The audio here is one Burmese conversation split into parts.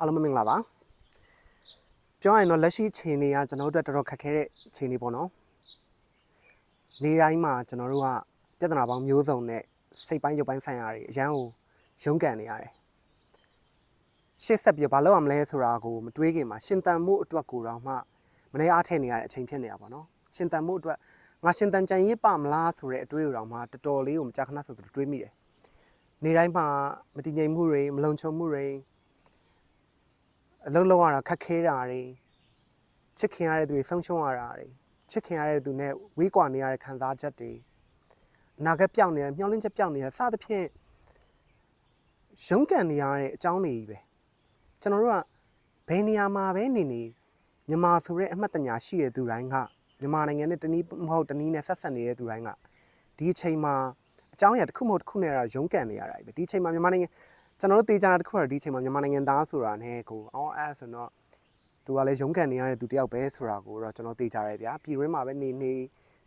အားလုံးပဲမင်္ဂလာပါပြောရရင်တော့လက်ရှိချိန်တွေကကျွန်တော်တို့အတွက်တော်တော်ခက်ခဲတဲ့ချိန်တွေပေါ့နော်နေတိုင်းမှာကျွန်တော်တို့ကပြဿနာပေါင်းမျိုးစုံနဲ့စိတ်ပိုင်းရုပ်ပိုင်းဆိုင်ရာတွေအရန်ကိုရုန်းကန်နေရတယ်ရှေ့ဆက်ပြီးတော့ဘာလုပ်ရမလဲဆိုတာကိုမတွေးခင်မှာရှင်တန်မှုအတွက်ကိုတော့မှမနေအားထည့်နေရတဲ့အချိန်ဖြစ်နေတာပေါ့နော်ရှင်တန်မှုအတွက်ငါရှင်တန်ကြံရေးပါမလားဆိုတဲ့အတွေးအတော်မှတော်တော်လေးကိုမကြာခဏဆိုတော့တွေးမိတယ်နေတိုင်းမှာမတည်ငြိမ်မှုတွေမလုံခြုံမှုတွေ အလုံးလုံးရတာခက်ခဲတာတွေချစ်ခင်ရတဲ့သူတွေဆုံးရှုံးရတာတွေချစ်ခင်ရတဲ့သူနဲ့ဝေးကွာနေရတဲ့ခံစားချက်တွေအနာဂတ်ပြောင်းနေရမျောလင်းချက်ပြောင်းနေရစသဖြင့်ရုန်းကန်နေရတဲ့အကြောင်းတွေကြီးပဲကျွန်တော်တို့ကဘယ်နေရာမှာပဲနေနေမြန်မာဆိုတဲ့အမှတ်တညာရှိတဲ့သူတိုင်းကမြန်မာနိုင်ငံနဲ့တနည်းမဟုတ်တနည်းနဲ့ဆက်ဆက်နေတဲ့သူတိုင်းကဒီအချိန်မှာအကြောင်းအရာတစ်ခုမဟုတ်တစ်ခုနဲ့တော့ရုန်းကန်နေရတာပဲဒီအချိန်မှာမြန်မာနိုင်ငံ ကျွန်တော်တို့တေချာတာတစ်ခုကတော့ဒီအချိန်မှာမြန်မာနိုင်ငံသားဆိုတာနဲ့ကိုအော်အဲ့ဆိုတော့သူကလည်းရုန်းကန်နေရတဲ့သူတယောက်ပဲဆိုတာကိုတော့ကျွန်တော်တေချာရဲဗျာပြည်တွင်းမှာပဲနေနေ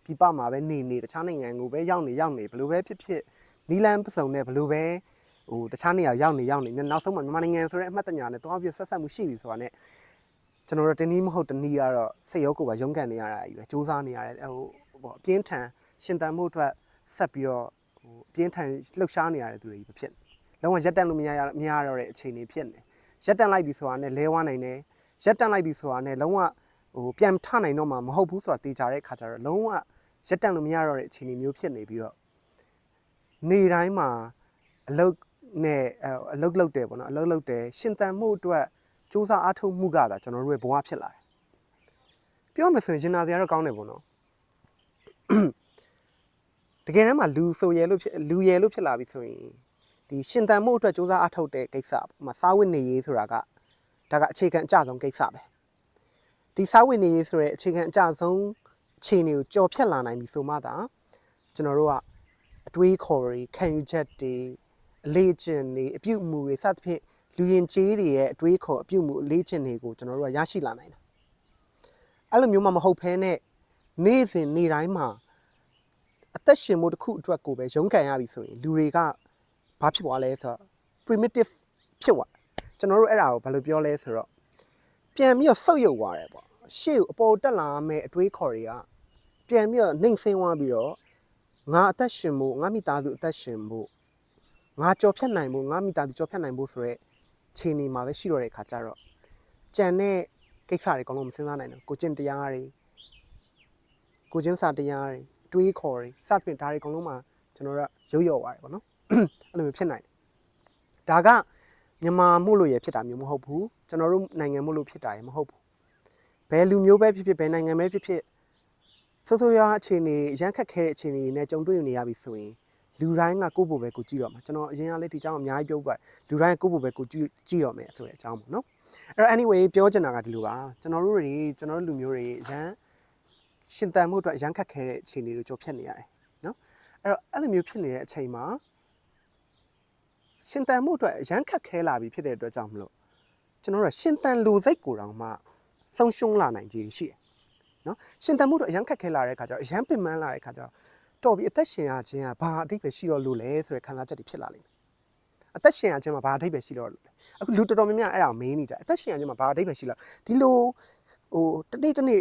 ပြည်ပမှာပဲနေနေတခြားနိုင်ငံကိုပဲရောက်နေရောက်နေဘယ်လိုပဲဖြစ်ဖြစ်နီလန်ပစုံနဲ့ဘယ်လိုပဲဟိုတခြားနေရာရောက်နေရောက်နေနောက်ဆုံးမှာမြန်မာနိုင်ငံဆိုတဲ့အမှတ်တညာနဲ့တွားပြီးဆက်ဆက်မှုရှိပြီဆိုတာနဲ့ကျွန်တော်တို့တနည်းမဟုတ်တနည်းကတော့စိတ်ရောကိုယ်ပါရုန်းကန်နေရတာကြီးပဲစူးစမ်းနေရတယ်ဟိုပေါ့အပြင်းထန်ရှင်တန်မှုအတွက်ဆက်ပြီးတော့ဟိုအပြင်းထန်လှုပ်ရှားနေရတဲ့သူတွေကြီးပဲဖြစ်နေ လုံးဝရက်တန့်လို့မရရမရတော့တဲ့အခြေအနေဖြစ်နေရက်တန့်လိုက်ပြီဆိုတာနဲ့လဲဝါနိုင်တယ်ရက်တန့်လိုက်ပြီဆိုတာနဲ့လုံးဝဟိုပြန်ထနိုင်တော့မှမဟုတ်ဘူးဆိုတာတေချာတဲ့ခါကျတော့လုံးဝရက်တန့်လို့မရတော့တဲ့အခြေအနေမျိုးဖြစ်နေပြီးတော့နေတိုင်းမှာအလုတ်နဲ့အလုတ်လုတ်တယ်ပေါ့နော်အလုတ်လုတ်တယ်ရှင်တန်မှုအတွက်စူးစမ်းအားထုတ်မှုကသာကျွန်တော်တို့ရဲ့ဘဝဖြစ်လာတယ်ပြောမှဆိုရင်ရင်နာစရာတော့ကောင်းတယ်ပေါ့နော်တကယ်တမ်းမှာလူဆိုရဲလို့ဖြစ်လူရဲလို့ဖြစ်လာပြီဆိုရင် ဒီရှင်တန်မှုအတွက်စူးစမ်းအထောက်တဲ့ကိစ္စပေါ့။မစားဝတ်နေရေးဆိုတာကဒါကအခြေခံအကျဆုံးကိစ္စပဲ။ဒီစားဝတ်နေရေးဆိုတဲ့အခြေခံအကျဆုံးခြေနေကိုကြော်ဖြတ်လာနိုင်ပြီဆိုမှသာကျွန်တော်တို့ကအတွေးခေါ်တွေခံယူချက်တွေအလေးကျင့်တွေအပြုအမူတွေစသဖြင့်လူရင်ကျေးတွေရဲ့အတွေးခေါ်အပြုအမူအလေးကျင့်တွေကိုကျွန်တော်တို့ကရရှိလာနိုင်တာ။အဲ့လိုမျိုးမှမဟုတ်ဘဲနဲ့နေ့စဉ်နေ့တိုင်းမှာအသက်ရှင်မှုတစ်ခုအတွက်ကိုပဲရုန်းကန်ရပြီဆိုရင်လူတွေက ဘာဖြစ်သွားလဲဆိုတော့ primitive ဖြစ်သွားကျွန်တော်တို့အဲ့ဒါကိုဘာလို့ပြောလဲဆိုတော့ပြန်ပြီးတော့ဆုတ်ယုတ်သွားတယ်ပေါ့ရှေ့ကိုအပေါ်တက်လာမဲ့အတွေးခေါ်တွေကပြန်ပြီးတော့နှိမ်ဆင်းသွားပြီးတော့ငါအသက်ရှင်ဖို့ငါမိသားစုအသက်ရှင်ဖို့ငါကြော်ဖြတ်နိုင်ဖို့ငါမိသားစုကြော်ဖြတ်နိုင်ဖို့ဆိုတော့ခြေနေမှာပဲရှိတော့တဲ့ခါကျတော့ကြံတဲ့ကိစ္စတွေအကုန်လုံးမစဉ်းစားနိုင်ဘူးကိုကျင့်တရားတွေကိုချင်းစာတရားတွေတွေးခေါ်တွေစသဖြင့်ဒါတွေအကုန်လုံးမှာကျွန်တော်တို့ကရုပ်ရော်သွားတယ်ပေါ့နော် အဲ့လိုမျိုးဖြစ်နိုင်တယ်ဒါကမြန်မာမှုလို့ရဖြစ်တာမျိုးမဟုတ်ဘူးကျွန်တော်တို့နိုင်ငံမှုလို့ဖြစ်တာရမဟုတ်ဘူးဘယ်လူမျိုးပဲဖြစ်ဖြစ်ဘယ်နိုင်ငံပဲဖြစ်ဖြစ်ဆိုးဆိုးရွားအခြေအနေရမ်းခက်ခဲတဲ့အခြေအနေတွေနဲ့ကြုံတွေ့နေရပြီဆိုရင်လူတိုင်းကကိုယ့်ဘို့ပဲကိုကြည့်တော့မှာကျွန်တော်အရင်ကလေးဒီအကြောင်းအများကြီးပြောပြပါတယ်လူတိုင်းကကိုယ့်ဘို့ပဲကိုကြည့်ကြည့်တော့မယ်ဆိုတဲ့အကြောင်းပေါ့နော်အဲ့တော့ anyway ပြောချင်တာကဒီလိုပါကျွန်တော်တို့တွေကျွန်တော်တို့လူမျိုးတွေရမ်းရှင်တန်မှုအတွက်ရမ်းခက်ခဲတဲ့အခြေအနေတွေကြုံဖြစ်နေရတယ်နော်အဲ့တော့အဲ့လိုမျိုးဖြစ်နေတဲ့အချိန်မှာ ရှင်တန်မှုအတွက်ရမ်းခတ်ခဲလာပြီဖြစ်တဲ့အတွက်ကြောင့်မလို့ကျွန်တော်တို့ကရှင်တန်လူစိတ်ကိုတောင်မှဆုံးရှုံးလာနိုင်ခြင်းရှိတယ်နော်ရှင်တန်မှုအတွက်ရမ်းခတ်ခဲလာတဲ့အခါကျတော့ရမ်းပင်ပန်းလာတဲ့အခါကျတော့တော်ပြီအသက်ရှင်ရခြင်းကဘာအဓိပ္ပာယ်ရှိတော့လို့လဲဆိုတဲ့ခံစားချက်တွေဖြစ်လာလိမ့်မယ်အသက်ရှင်ရခြင်းမှာဘာအဓိပ္ပာယ်ရှိတော့လို့လဲအခုလူတော်တော်များများအဲ့ဒါကိုမေးနေကြအသက်ရှင်ရခြင်းမှာဘာအဓိပ္ပာယ်ရှိလို့ဒီလိုဟိုတနေ့တနေ့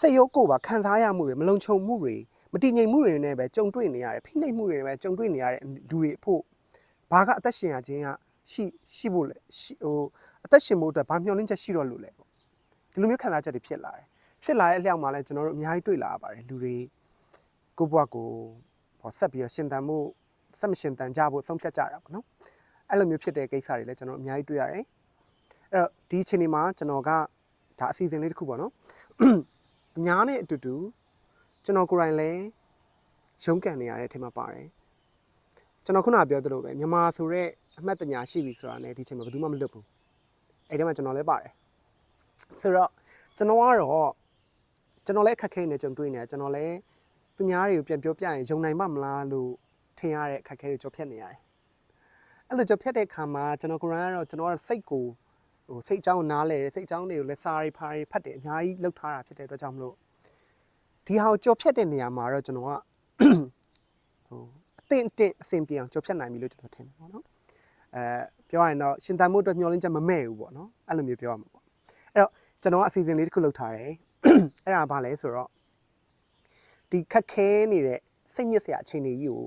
စိတ်ရောကိုယ်ပါခံစားရမှုတွေမလုံခြုံမှုတွေမတည်ငြိမ်မှုတွေနဲ့ပဲကြုံတွေ့နေရတယ်ဖိနှိပ်မှုတွေနဲ့ပဲကြုံတွေ့နေရတဲ့လူတွေအဖို့ ဘာကအသက်ရှင်ရခြင်းကရှိရှိဖို့လဲရှိဟိုအသက်ရှင်ဖို့အတွက်ဘာမျှော်လင့်ချက်ရှိတော့လို့လဲပေါ့ဒီလိုမျိုးခံစားချက်တွေဖြစ်လာတယ်ဖြစ်လာတဲ့အလျောက်မှာလဲကျွန်တော်တို့အများကြီးတွေ့လာရပါတယ်လူတွေကိုယ့်ဘဝကိုပေါ့ဆက်ပြီးတော့ရှင်သန်မှုဆက်မရှင်သန်ကြဖို့ဆုံးဖြတ်ကြတာပေါ့နော်အဲ့လိုမျိုးဖြစ်တဲ့ကိစ္စတွေလည်းကျွန်တော်အများကြီးတွေ့ရတယ်အဲ့တော့ဒီအချိန်ဒီမှာကျွန်တော်ကဒါအစီအစဉ်လေးတစ်ခုပေါ့နော်အများနဲ့အတူတူကျွန်တော်ကိုယ်တိုင်လည်းရုန်းကန်နေရတဲ့အထက်မှာပါတယ် ကျွန်တော်ခုနကပြောသလိုပဲမြန်မာဆိုတော့အမှတ်တညာရှိပြီဆိုတာ ਨੇ ဒီချိန်မှာဘယ်သူမှမလွတ်ဘူးအဲ့ဒီမှာကျွန်တော်လည်းပါတယ်ဆိုတော့ကျွန်တော်ကတော့ကျွန်တော်လည်းအခက်ခဲနေကြုံတွေ့နေတယ်ကျွန်တော်လည်းသူများတွေကိုပြန်ပြောပြရင်ယုံနိုင်မှမလားလို့ထင်ရတဲ့အခက်ခဲတွေကြော်ဖြတ်နေရတယ်အဲ့လိုကြော်ဖြတ်တဲ့ခါမှာကျွန်တော်ကိုယ်တိုင်ကတော့ကျွန်တော်ကစိတ်ကိုဟိုစိတ်အကြောင်းနားလဲတယ်စိတ်အကြောင်းတွေကိုလည်းစာရီဖာရီဖတ်တယ်အများကြီးလောက်ထားတာဖြစ်တဲ့အတွက်ကြောင့်မလို့ဒီဟာကိုကြော်ဖြတ်တဲ့နေရာမှာတော့ကျွန်တော်ကဟို အသင့်အတင့်အဆင်ပြေအောင်ကြော်ဖြတ်နိုင်ပြီလို့ကျွန်တော်ထင်တယ်ပေါ့နော်အဲပြောရရင်တော့ရှင်သန်မှုအတွက်မျှော်လင့်ချက်မမဲ့ဘူးပေါ့နော်အဲ့လိုမျိုးပြောရမှာပေါ့အဲ့တော့ကျွန်တော်ကအစီအစဉ်လေးတစ်ခုလုပ်ထားတယ်အဲ့ဒါဘာလဲဆိုတော့ဒီခက်ခဲနေတဲ့စိတ်ညစ်စရာအခြေအနေကြီးကို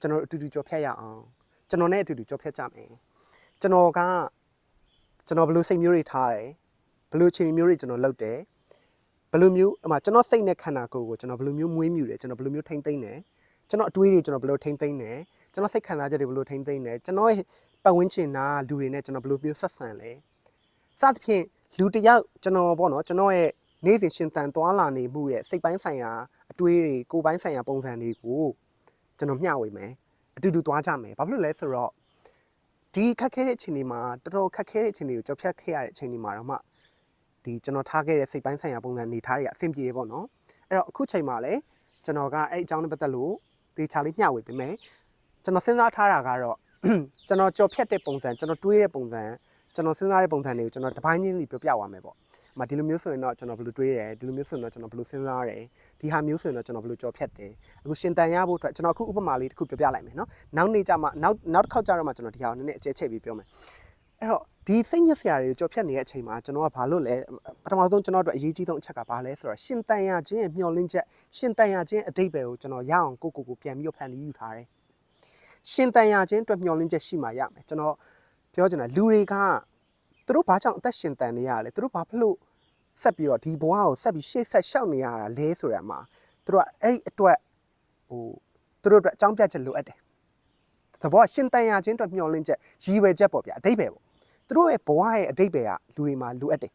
ကျွန်တော်တို့အတူတူကြော်ဖြတ်ရအောင်ကျွန်တော်နဲ့အတူတူကြော်ဖြတ်ကြမယ်ကျွန်တော်ကကျွန်တော်ဘယ်လိုစိတ်မျိုးတွေထားတယ်ဘယ်လိုအခြေအနေမျိုးတွေကျွန်တော်လုပ်တယ်ဘယ်လိုမျိုးအမကျွန်တော်စိတ်နဲ့ခန္ဓာကိုယ်ကိုကျွန်တော်ဘယ်လိုမျိုးမွေးမြူတယ်ကျွန်တော်ဘယ်လိုမျိုးထိမ့်သိမ့်တယ် ကျွန်တော်အတွေးတွေကျွန်တော်ဘယ်လိုထိမ့်သိမ့်တယ်ကျွန်တော်စိတ်ခံစားချက်တွေဘယ်လိုထိမ့်သိမ့်တယ်ကျွန်တော်ရဲ့ပတ်ဝန်းကျင်နာလူတွေနဲ့ကျွန်တော်ဘယ်လိုမျိုးဆက်ဆံလဲစသဖြင့်လူတစ်ယောက်ကျွန်တော်ပေါ့နော်ကျွန်တော်ရဲ့နေ့စဉ်ရှင်သန်သွားလာနေမှုရဲ့စိတ်ပိုင်းဆိုင်ရာအတွေးတွေကိုယ်ပိုင်းဆိုင်ရာပုံစံတွေကိုကျွန်တော်မျှဝေမယ်အတူတူသွားကြမယ်ဘာဖြစ်လို့လဲဆိုတော့ဒီခက်ခဲတဲ့အခြေအနေမှာတော်တော်ခက်ခဲတဲ့အခြေအနေကိုကြော်ဖြတ်ခဲ့ရတဲ့အခြေအနေမှာတော့မှဒီကျွန်တော်ထားခဲ့တဲ့စိတ်ပိုင်းဆိုင်ရာပုံစံနေထားတွေကအဆင်ပြေပေါ့နော်အဲ့တော့အခုချိန်မှာလည်းကျွန်တော်ကအဲ့အကြောင်းနဲ့ပတ်သက်လို့ ဒေချာလေးမျှဝေပေးမယ်ကျွန်တော်စဉ်းစားထားတာကတော့ကျွန်တော်ကြော်ဖြတ်တဲ့ပုံစံကျွန်တော်တွေးတဲ့ပုံစံကျွန်တော်စဉ်းစားတဲ့ပုံစံတွေကိုကျွန်တော်တစ်ပိုင်းချင်းစီပြောပြသွားမယ်ပေါ့။မဒီလိုမျိုးဆိုရင်တော့ကျွန်တော်ဘယ်လိုတွေးတယ်ဒီလိုမျိုးဆိုရင်တော့ကျွန်တော်ဘယ်လိုစဉ်းစားတယ်ဒီဟာမျိုးဆိုရင်တော့ကျွန်တော်ဘယ်လိုကြော်ဖြတ်တယ်အခုရှင်တန်ရဖို့အတွက်ကျွန်တော်အခုဥပမာလေးတစ်ခုပြောပြလိုက်မယ်နော်။နောက်နေ့ကျမှနောက်နောက်တစ်ခေါက်ကျတော့မှကျွန်တော်ဒီဟာကိုနည်းနည်းအကျဲချက်ပြီးပြောမယ်။အဲ့တော့ ဒီစိတ်ညစ်စရာတွေကိုကြော်ဖြတ်နေတဲ့အချိန်မှာကျွန်တော်ကဘာလို့လဲပထမဆုံးကျွန်တော်တို့အရေးကြီးဆုံးအချက်ကဘာလဲဆိုတော့ရှင်တန်ရခြင်းရဲ့မျှော်လင့်ချက်ရှင်တန်ရခြင်းအတိတ်ပဲကိုကျွန်တော်ရအောင်ကိုကိုကိုပြန်ပြီးတော့ဖန်တီးယူထားတယ်။ရှင်တန်ရခြင်းအတွက်မျှော်လင့်ချက်ရှိမှရမယ်ကျွန်တော်ပြောချင်တာလူတွေကသူတို့ဘာကြောင့်အသက်ရှင်တန်နေရလဲသူတို့ဘာဖြစ်လို့ဆက်ပြီးတော့ဒီဘဝကိုဆက်ပြီးရှေ့ဆက်ရှောက်နေရတာလဲဆိုရမှာသူတို့ကအဲ့ဒီအတွက်ဟိုသူတို့အတွက်အကြောင်းပြချက်လိုအပ်တယ်သဘောကရှင်တန်ရခြင်းအတွက်မျှော်လင့်ချက်ရည်ရွယ်ချက်ပေါ့ဗျာအတိတ်ပဲပေါ့ သူတို့ရဲ့ဘဝရဲ့အတိတ်ပဲကလူတွေမှာလိုအပ်တယ်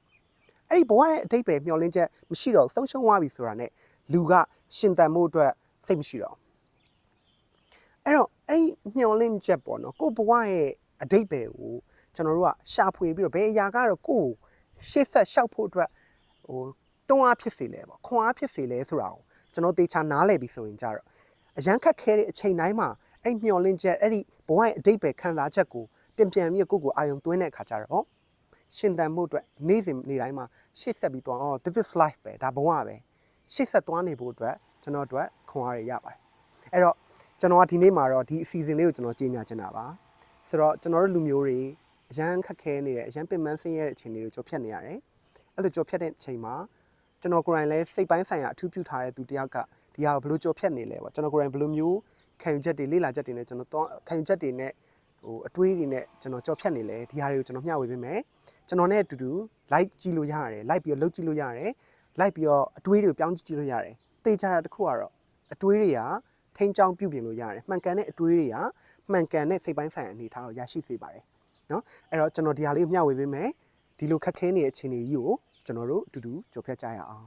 အဲ့ဒီဘဝရဲ့အတိတ်ပဲမျှော်လင့်ချက်မရှိတော့ဆုံးရှုံးသွားပြီဆိုတာ ਨੇ လူကရှင်တန်မှုအတွက်စိတ်မရှိတော့အဲ့တော့အဲ့ဒီမျှော်လင့်ချက်ပေါ့နော်ကိုဘဝရဲ့အတိတ်ပဲကိုကျွန်တော်တို့ကရှာဖွေပြီးတော့ဘယ်အရာကတော့ကိုယ်ရှေ့ဆက်ရှောက်ဖို့အတွက်ဟိုတွန်းအားဖြစ်စေလဲပေါ့ခွန်အားဖြစ်စေလဲဆိုတာကိုကျွန်တော်တေချာနားလည်ပြီးဆိုရင်ကြတော့အရန်ခက်ခဲတဲ့အချိန်တိုင်းမှာအဲ့မျှော်လင့်ချက်အဲ့ဒီဘဝရဲ့အတိတ်ပဲခံစားချက်ကို ပြန်ပြန်ပြီးကိုယ့်ကိုအာယုံသွင်းတဲ့အခါကျတော့ရှင်တန်မှုအတွက်နေ့စဉ်နေ့တိုင်းမှာရှေ့ဆက်ပြီးသွားအော် this is life ပဲဒါဘဝပဲရှေ့ဆက်သွားနေဖို့အတွက်ကျွန်တော်အတွက်ခွန်အားတွေရပါတယ်အဲ့တော့ကျွန်တော်ကဒီနေ့မှာတော့ဒီအစီအစဉ်လေးကိုကျွန်တော်ကြီးညာချင်တာပါဆိုတော့ကျွန်တော်တို့လူမျိုးတွေအရန်ခက်ခဲနေတယ်အရန်ပင်ပန်းဆင်းရဲတဲ့အခြေအနေကိုကြော်ဖြတ်နေရတယ်အဲ့လိုကြော်ဖြတ်တဲ့အချိန်မှာကျွန်တော်ကိုယ်တိုင်လည်းစိတ်ပိုင်းဆိုင်ရာအထူးပြုထားတဲ့သူတယောက်ကဒီဟာကိုဘယ်လိုကြော်ဖြတ်နေလဲပေါ့ကျွန်တော်ကိုယ်တိုင်ဘယ်လိုမျိုးခံယူချက်တွေလေ့လာချက်တွေနဲ့ကျွန်တော်တော့ခံယူချက်တွေနဲ့ ဟိုအတွေးတွေနဲ့ကျွန်တော်ကြော်ဖြတ်နေလဲဒီဟာတွေကိုကျွန်တော်မျှဝေပေးမယ်ကျွန်တော်နဲ့အတူတူ like ကြည့်လို့ရတယ် like ပြီးတော့လုပ်ကြည့်လို့ရတယ် like ပြီးတော့အတွေးတွေကိုပြောင်းကြည့်ကြည့်လို့ရတယ်တေချာတာတစ်ခုကတော့အတွေးတွေကထိန်းချောင်းပြုပြင်လို့ရတယ်မှန်ကန်တဲ့အတွေးတွေကမှန်ကန်တဲ့စိတ်ပိုင်းဆိုင်ရာအနေအထားကိုရရှိစေပါတယ်နော်အဲ့တော့ကျွန်တော်ဒီဟာလေးကိုမျှဝေပေးမယ်ဒီလိုခက်ခဲနေတဲ့အခြေအနေကြီးကိုကျွန်တော်တို့အတူတူကြော်ဖြတ်ကြရအောင်